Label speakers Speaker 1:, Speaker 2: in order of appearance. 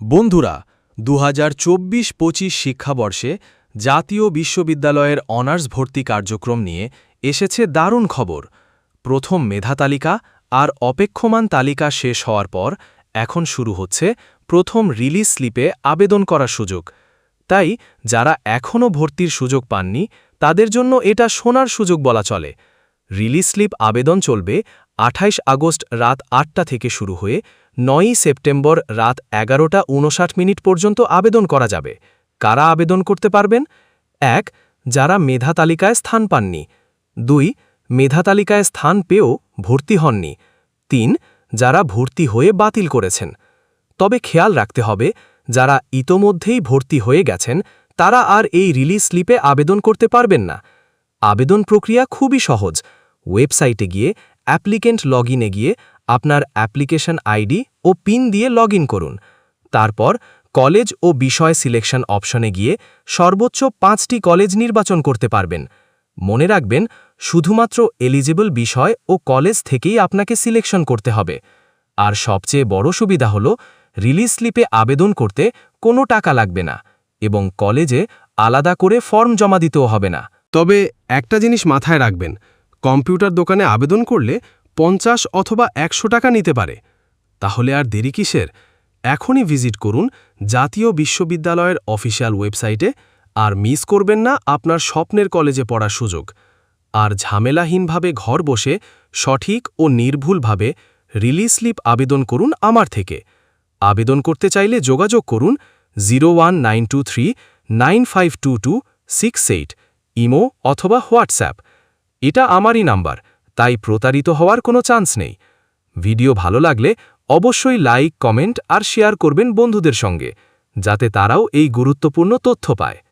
Speaker 1: বন্ধুরা দু হাজার চব্বিশ পঁচিশ শিক্ষাবর্ষে জাতীয় বিশ্ববিদ্যালয়ের অনার্স ভর্তি কার্যক্রম নিয়ে এসেছে দারুণ খবর। প্রথম মেধা তালিকা আর অপেক্ষমান তালিকা শেষ হওয়ার পর এখন শুরু হচ্ছে প্রথম রিলিজ স্লিপে আবেদন করার সুযোগ। তাই যারা এখনও ভর্তির সুযোগ পাননি, তাদের জন্য এটা শোনার সুযোগ বলা চলে। রিলিজ স্লিপ আবেদন চলবে ২৮ আগস্ট রাত আটটা থেকে শুরু হয়ে নয়ই সেপ্টেম্বর রাত এগারোটা উনষাট মিনিট পর্যন্ত আবেদন করা যাবে। কারা আবেদন করতে পারবেন? এক, যারা মেধা তালিকায় স্থান পাননি। দুই, মেধা তালিকায় স্থান পেয়েও ভর্তি হননি। তিন, যারা ভর্তি হয়ে বাতিল করেছেন। তবে খেয়াল রাখতে হবে, যারা ইতোমধ্যেই ভর্তি হয়ে গেছেন, তারা আর এই রিলিজ স্লিপে আবেদন করতে পারবেন না। আবেদন প্রক্রিয়া খুবই সহজ। ওয়েবসাইটে গিয়ে অ্যাপ্লিকেন্ট লগইনে গিয়ে আপনার অ্যাপ্লিকেশন আইডি ও পিন দিয়ে লগ করুন। তারপর কলেজ ও বিষয় সিলেকশন অপশনে গিয়ে সর্বোচ্চ পাঁচটি কলেজ নির্বাচন করতে পারবেন। মনে রাখবেন, শুধুমাত্র এলিজিবল বিষয় ও কলেজ থেকেই আপনাকে সিলেকশন করতে হবে। আর সবচেয়ে বড় সুবিধা হল, রিলিজ স্লিপে আবেদন করতে কোনো টাকা লাগবে না এবং কলেজে আলাদা করে ফর্ম জমা দিতেও হবে না।
Speaker 2: তবে একটা জিনিস মাথায় রাখবেন, কম্পিউটার দোকানে আবেদন করলে পঞ্চাশ অথবা একশো টাকা নিতে পারে। তাহলে আর দেরি কিসের? এখনই ভিজিট করুন জাতীয় বিশ্ববিদ্যালয়ের অফিসিয়াল ওয়েবসাইটে আর মিস করবেন না আপনার স্বপ্নের কলেজে পড়ার সুযোগ। আর ঝামেলাহীনভাবে ঘর বসে সঠিক ও নির্ভুলভাবে রিলিজ স্লিপ আবেদন করুন আমার থেকে। আবেদন করতে চাইলে যোগাযোগ করুন zero one nine two three nine five two two six eight, imo অথবা হোয়াটসঅ্যাপ। এটা আমারই নাম্বার। তাই প্রতারিত হওয়ার কোনো চান্স নেই। ভিডিও ভালো লাগলে অবশ্যই লাইক, কমেন্ট আর শেয়ার করবেন বন্ধুদের সঙ্গে, যাতে তারাও এই গুরুত্বপূর্ণ তথ্য পায়।